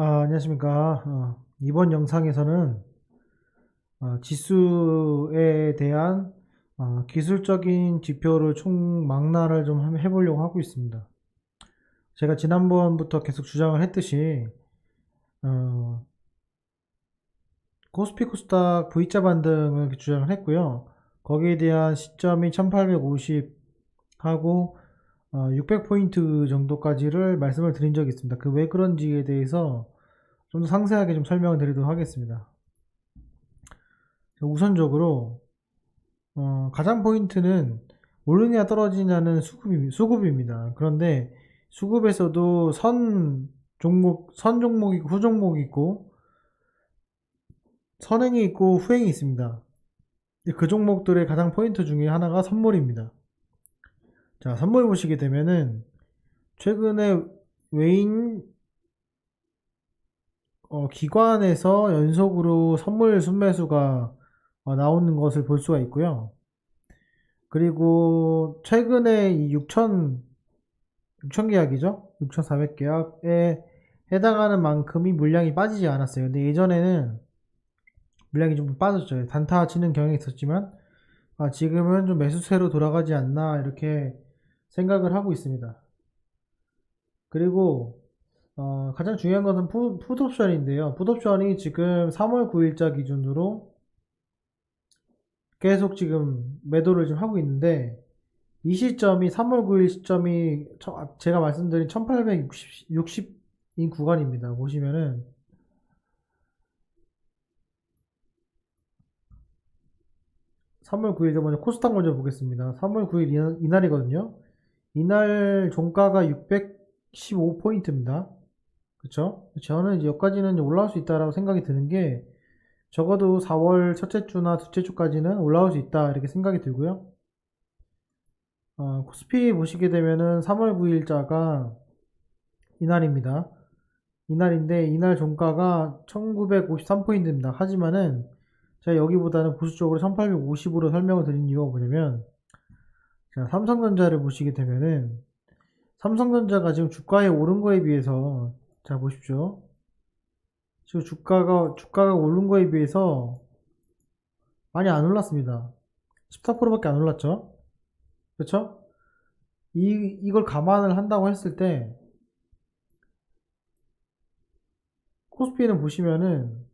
아, 안녕하십니까. 어, 이번 영상에서는 어, 지수에 대한 어, 기술적인 지표를 총망라를 좀 해보려고 하고 있습니다. 제가 지난번부터 계속 주장을 했듯이 어, 코스피 코스닥 V자 반등을 주장을 했고요. 거기에 대한 시점이 1850 하고 600포인트 정도까지를 말씀을 드린 적이 있습니다. 그 왜 그런지에 대해서 좀 더 상세하게 좀 설명을 드리도록 하겠습니다. 우선적으로 어, 가장 포인트는 오르냐 떨어지냐는 수급이, 수급입니다. 그런데 수급에서도 선 종목, 선 종목이 후 종목이 있고 선행이 있고 후행이 있습니다. 그 종목들의 가장 포인트 중에 하나가 선물입니다. 자, 선물 보시게 되면은 최근에 외인 어, 기관에서 연속으로 선물 순매수가 어, 나오는 것을 볼 수가 있고요. 그리고 최근에 이 6천 6천 계약이죠? 6,400 계약에 해당하는 만큼이 물량이 빠지지 않았어요. 근데 예전에는 물량이 좀 빠졌죠. 단타 치는 경향이 있었지만 아, 지금은 좀 매수세로 돌아가지 않나 이렇게 생각을 하고 있습니다. 그리고 어, 가장 중요한 것은 푸, 풋옵션인데요. 풋옵션이 지금 3월 9일자 기준으로 계속 지금 매도를 좀 하고 있는데 이 시점이 3월 9일 시점이 제가 말씀드린 1860인 구간입니다. 보시면은 3월 9일 먼저 코스닥 먼저 보겠습니다. 3월 9일 이날이거든요. 이날 종가가 615포인트입니다. 그쵸? 저는 이제 여기까지는 올라올 수 있다라고 생각이 드는 게 적어도 4월 첫째 주나 둘째 주까지는 올라올 수 있다 이렇게 생각이 들고요. 어, 코스피 보시게 되면은 3월 9일자가 이날입니다. 이날인데 이날 종가가 1953포인트입니다. 하지만은 제가 여기보다는 보수적으로 1850으로 설명을 드린 이유가 뭐냐면 자, 삼성전자를 보시게 되면은 삼성전자가 지금 주가에 오른 거에 비해서 자 보십시오. 지금 주가가 주가가 오른 거에 비해서 많이 안 올랐습니다. 14%밖에 안 올랐죠. 그렇죠? 이 이걸 감안을 한다고 했을 때 코스피는 보시면은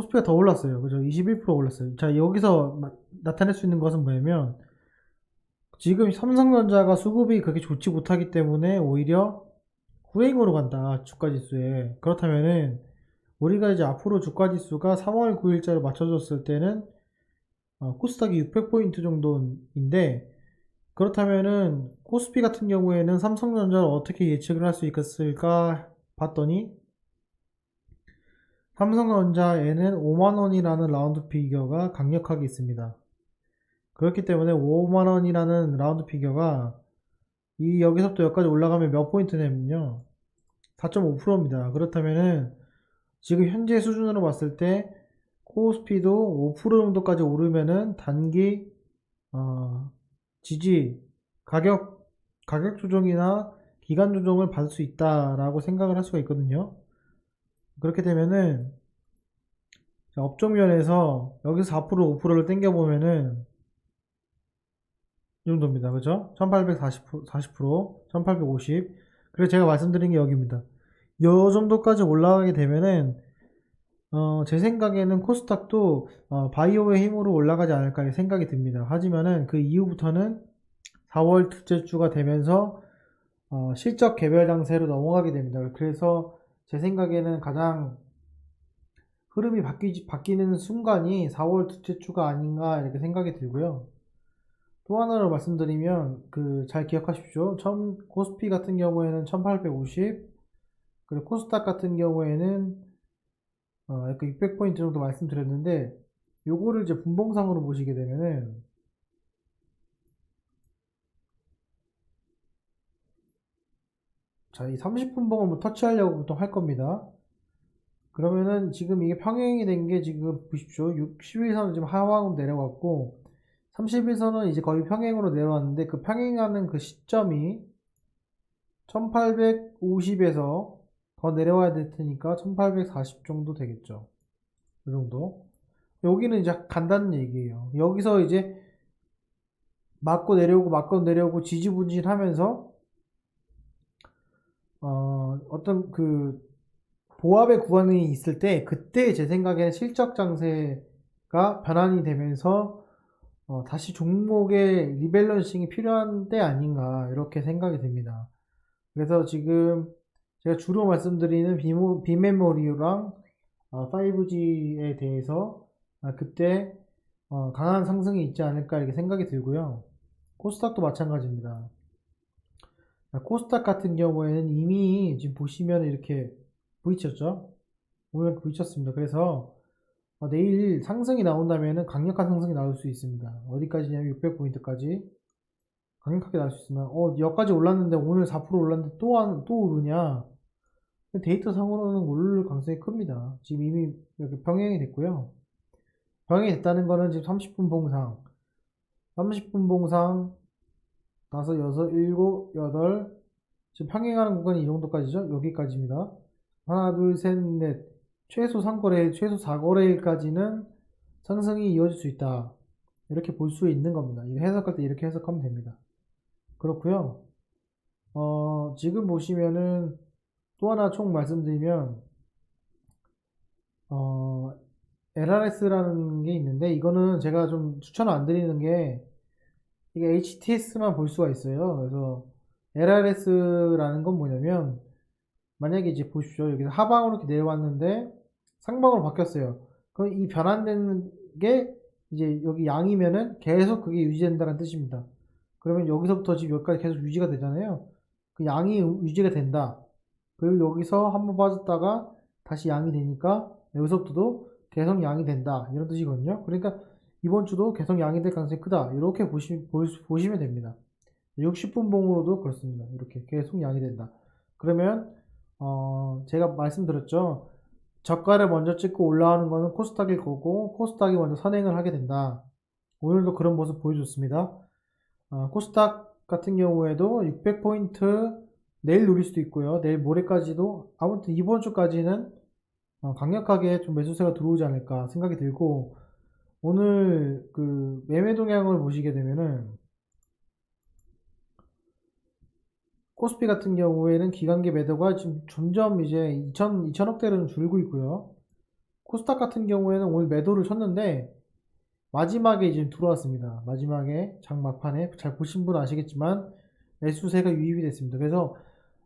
코스피가 더 올랐어요. 그죠? 21% 올랐어요. 자, 여기서 나타낼 수 있는 것은 뭐냐면, 지금 삼성전자가 수급이 그렇게 좋지 못하기 때문에 오히려 후행으로 간다. 주가 지수에. 그렇다면은, 우리가 이제 앞으로 주가 지수가 3월 9일자로 맞춰졌을 때는, 어, 코스닥이 600포인트 정도인데, 그렇다면은, 코스피 같은 경우에는 삼성전자를 어떻게 예측을 할 수 있을까 봤더니, 삼성전자에는 5만원이라는 라운드 피겨가 강력하게 있습니다. 그렇기 때문에 5만원이라는 라운드 피겨가 이 여기서부터 여기까지 올라가면 몇 포인트냐면요. 4.5%입니다. 그렇다면은 지금 현재 수준으로 봤을 때 코스피도 5% 정도까지 오르면은 단기 어, 지지 가격 가격 조정이나 기간 조정을 받을 수 있다라고 생각을 할 수가 있거든요. 그렇게 되면은 업종면에서 여기서 4% 5%를 땡겨 보면은 이 정도입니다. 그죠? 1840%, 40%, 1850. 그래서 제가 말씀드린 게 여기입니다. 요 정도까지 올라가게 되면은 어, 제 생각에는 코스닥도 어, 바이오의 힘으로 올라가지 않을까 생각이 듭니다. 하지만은 그 이후부터는 4월 둘째 주가 되면서 어, 실적 개별 장세로 넘어가게 됩니다. 그래서 제 생각에는 가장 흐름이 바뀌, 바뀌는 순간이 4월 둘째 주가 아닌가 이렇게 생각이 들고요. 또 하나로 말씀드리면 그 잘 기억하십시오. 천, 코스피 같은 경우에는 1850 그리고 코스닥 같은 경우에는 어, 약간 600포인트 정도 말씀드렸는데 요거를 이제 분봉상으로 보시게 되면은 자, 이 30분봉을 뭐 터치하려고 보통 할 겁니다. 그러면은 지금 이게 평행이 된 게 지금 보십시오. 61선은 지금 하방으로 내려갔고 31선은 이제 거의 평행으로 내려왔는데 그 평행하는 그 시점이 1850에서 더 내려와야 될 테니까 1840 정도 되겠죠. 이 정도. 여기는 이제 간다는 얘기예요. 여기서 이제 맞고 내려오고 맞고 내려오고 지지부진하면서 어, 어떤 그 보합의 구간이 있을 때 그때 제 생각에는 실적 장세가 변환이 되면서 어, 다시 종목의 리밸런싱이 필요한 때 아닌가 이렇게 생각이 됩니다. 그래서 지금 제가 주로 말씀드리는 비모, 비메모리랑 어, 5G에 대해서 아, 그때 어, 강한 상승이 있지 않을까 이렇게 생각이 들고요. 코스닥도 마찬가지입니다. 아, 코스닥 같은 경우에는 이미 지금 보시면 이렇게 V쳤죠? 오늘 V쳤습니다. 그래서 어, 내일 상승이 나온다면 강력한 상승이 나올 수 있습니다. 어디까지냐면 600포인트까지 강력하게 나올 수 있으면 어 여기까지 올랐는데 오늘 4% 올랐는데 또, 안, 또 오르냐 데이터 상으로는 오를 가능성이 큽니다. 지금 이미 이렇게 병행이 됐고요. 병행이 됐다는 거는 지금 30분 봉상 30분 봉상 5, 6, 7, 8 지금 평행하는 구간이 이 정도까지죠. 여기까지입니다. 하나, 둘, 셋, 넷 최소 3거래, 최소 4거래일까지는 상승이 이어질 수 있다. 이렇게 볼 수 있는 겁니다. 이거 해석할 때 이렇게 해석하면 됩니다. 그렇고요. 어, 지금 보시면은 또 하나 총 말씀드리면 어, LRS라는 게 있는데 이거는 제가 좀 추천을 안 드리는 게 이게 HTS만 볼 수가 있어요. 그래서 LRS라는 건 뭐냐면 만약에 이제 보십시오. 여기서 하방으로 이렇게 내려왔는데 상방으로 바뀌었어요. 그럼 이 변환되는 게 이제 여기 양이면은 계속 그게 유지된다는 뜻입니다. 그러면 여기서부터 지금 여기까지 계속 유지가 되잖아요. 그 양이 유지가 된다. 그리고 여기서 한번 빠졌다가 다시 양이 되니까 여기서부터도 계속 양이 된다. 이런 뜻이거든요. 그러니까 이번 주도 계속 양이 될 가능성이 크다. 이렇게 보시, 보시 면 됩니다. 60분 봉으로도 그렇습니다. 이렇게 계속 양이 된다. 그러면 어, 제가 말씀드렸죠. 저가를 먼저 찍고 올라오는 거는 코스닥일 거고 코스닥이 먼저 선행을 하게 된다. 오늘도 그런 모습 보여줬습니다. 어, 코스닥 같은 경우에도 600포인트 내일 누릴 수도 있고요. 내일 모레까지도 아무튼 이번 주까지는 어, 강력하게 좀 매수세가 들어오지 않을까 생각이 들고 오늘 그 매매 동향을 보시게 되면은 코스피 같은 경우에는 기관계 매도가 지금 점점 이제 2천, 2천억대는 줄고 있고요. 코스닥 같은 경우에는 오늘 매도를 쳤는데 마지막에 지금 들어왔습니다. 마지막에 장 막판에 잘 보신 분 아시겠지만 매수세가 유입이 됐습니다. 그래서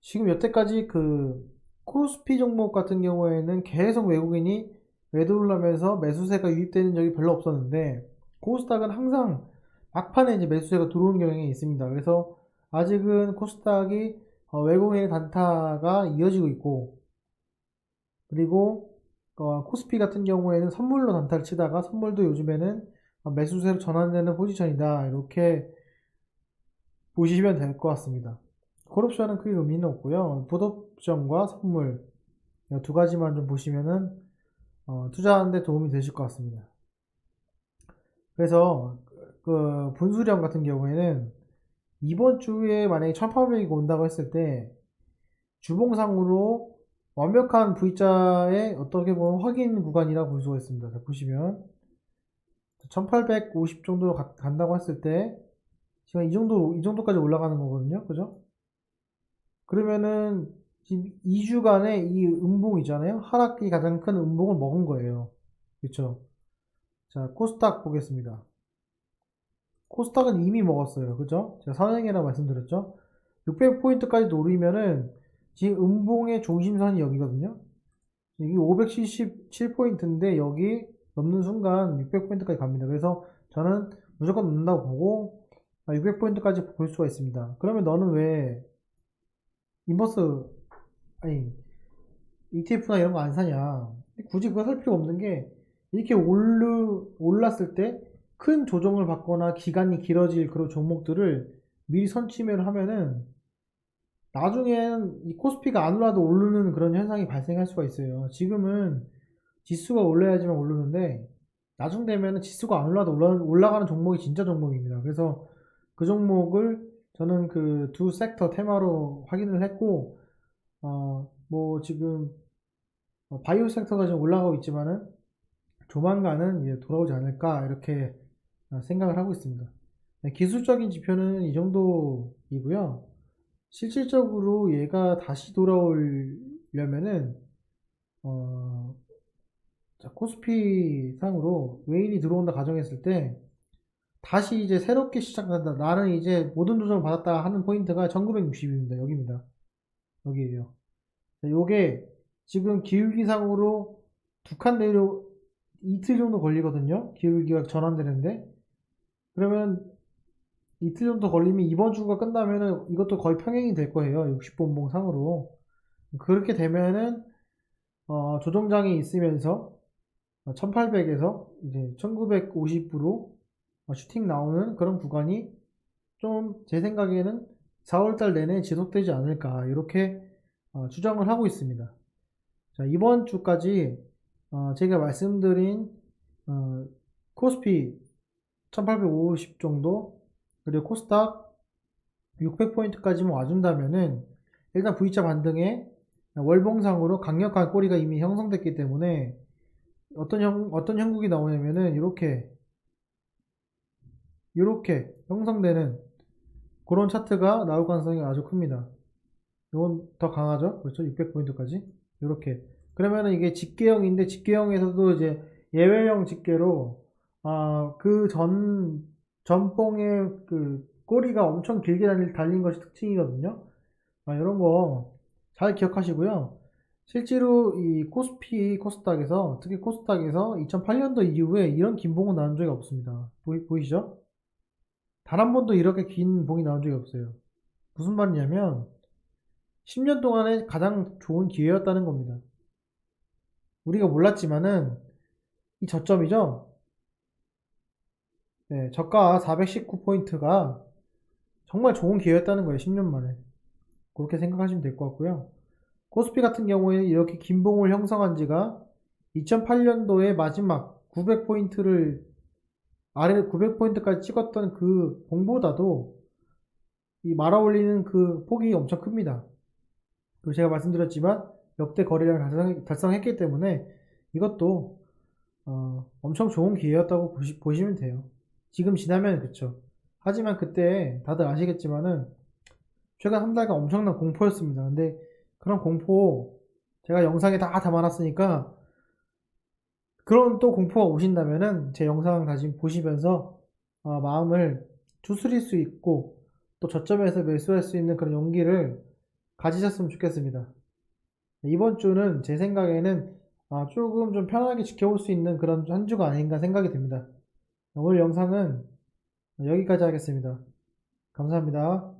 지금 여태까지 그 코스피 종목 같은 경우에는 계속 외국인이 매도를 하면서 매수세가 유입되는 적이 별로 없었는데 코스닥은 항상 막판에 이제 매수세가 들어오는 경향이 있습니다. 그래서 아직은 코스닥이 어, 외국인의 단타가 이어지고 있고 그리고 어, 코스피 같은 경우에는 선물로 단타를 치다가 선물도 요즘에는 매수세로 전환되는 포지션이다 이렇게 보시면 될 것 같습니다. 콜옵션은 크게 의미는 없고요. 풋옵션과 선물 두 가지만 좀 보시면은 어, 투자하는데 도움이 되실 것 같습니다. 그래서 그 분수령 같은 경우에는 이번 주에 만약에 1800이 온다고 했을 때 주봉상으로 완벽한 V자의 어떻게 보면 확인 구간이라고 볼 수가 있습니다. 자, 보시면 1850 정도로 가, 간다고 했을 때 지금 이 정도 이 정도까지 올라가는 거거든요. 그죠? 그러면은 2주간의 이 음봉 있잖아요. 하락이 가장 큰 음봉을 먹은 거예요. 그렇죠? 자, 코스닥 보겠습니다. 코스닥은 이미 먹었어요. 그죠? 제가 선행이라 말씀드렸죠? 600포인트까지 노리면은 지금 음봉의 중심선이 여기거든요. 여기 577포인트인데 여기 넘는 순간 600포인트까지 갑니다. 그래서 저는 무조건 넘는다고 보고 600포인트까지 볼 수가 있습니다. 그러면 너는 왜 인버스 아니 ETF나 이런 거 안 사냐? 굳이 그거 살 필요 없는 게 이렇게 올르, 올랐을 때 큰 조정을 받거나 기간이 길어질 그런 종목들을 미리 선취매를 하면은 나중엔 이 코스피가 안 올라도 오르는 그런 현상이 발생할 수가 있어요. 지금은 지수가 올라야지만 오르는데 나중 되면은 지수가 안 올라도 올라, 올라가는 종목이 진짜 종목입니다. 그래서 그 종목을 저는 그 두 섹터 테마로 확인을 했고, 어, 뭐 지금 어, 바이오 섹터가 좀 올라가고 있지만은 조만간은 이제 돌아오지 않을까 이렇게 어, 생각을 하고 있습니다. 네, 기술적인 지표는 이 정도이고요. 실질적으로 얘가 다시 돌아오려면은 어, 자, 코스피 상으로 외인이 들어온다 가정했을 때 다시 이제 새롭게 시작한다. 나는 이제 모든 조정을 받았다 하는 포인트가 1960입니다. 여기입니다. 여기에요. 자, 요게 지금 기울기상으로 두 칸 내려 이틀 정도 걸리거든요. 기울기가 전환되는데 그러면 이틀 정도 걸리면 이번 주가 끝나면은 이것도 거의 평행이 될 거예요. 60분봉 상으로. 그렇게 되면은 어, 조정장이 있으면서 1800에서 이제 1950으로 슈팅 나오는 그런 구간이 좀 제 생각에는 4월달 내내 지속되지 않을까 이렇게 어, 추정을 하고 있습니다. 자, 이번 주까지 어, 제가 말씀드린 어, 코스피 1850 정도 그리고 코스닥 600포인트까지만 와준다면은 일단 V자 반등에 월봉상으로 강력한 꼬리가 이미 형성됐기 때문에 어떤 형, 어떤 형국이 나오냐면은 이렇게 이렇게 형성되는 그런 차트가 나올 가능성이 아주 큽니다. 이건 더 강하죠? 그렇죠? 600포인트까지. 이렇게. 그러면은 이게 집계형인데 집계형에서도 이제 예외형 집계로 아, 그 전, 전봉의 그 꼬리가 엄청 길게 달린, 달린 것이 특징이거든요. 아, 이런 거 잘 기억하시고요. 실제로 이 코스피, 코스닥에서, 특히 코스닥에서 2008년도 이후에 이런 긴 봉은 나온 적이 없습니다. 보이, 보이시죠? 단 한 번도 이렇게 긴 봉이 나온 적이 없어요. 무슨 말이냐면, 10년 동안에 가장 좋은 기회였다는 겁니다. 우리가 몰랐지만은, 이 저점이죠? 네, 저가 419포인트가 정말 좋은 기회였다는 거예요, 10년 만에. 그렇게 생각하시면 될 것 같고요. 코스피 같은 경우에는 이렇게 긴 봉을 형성한 지가 2008년도에 마지막 900포인트를 아래 900포인트까지 찍었던 그 봉보다도 이 말아 올리는 그 폭이 엄청 큽니다. 그리고 제가 말씀드렸지만 역대 거래량을 달성, 달성 했기 때문에 이것도 어, 엄청 좋은 기회였다고 보시, 보시면 돼요. 지금 지나면 그쵸. 하지만 그때 다들 아시겠지만은 최근 한 달간 엄청난 공포였습니다. 근데 그런 공포 제가 영상에 다 담아놨으니까 그런 또 공포가 오신다면은 제 영상 다시 보시면서 어, 마음을 추스릴 수 있고 또 저점에서 매수할 수 있는 그런 용기를 가지셨으면 좋겠습니다. 이번 주는 제 생각에는 아, 조금 좀 편하게 지켜볼 수 있는 그런 한 주가 아닌가 생각이 듭니다. 오늘 영상은 여기까지 하겠습니다. 감사합니다.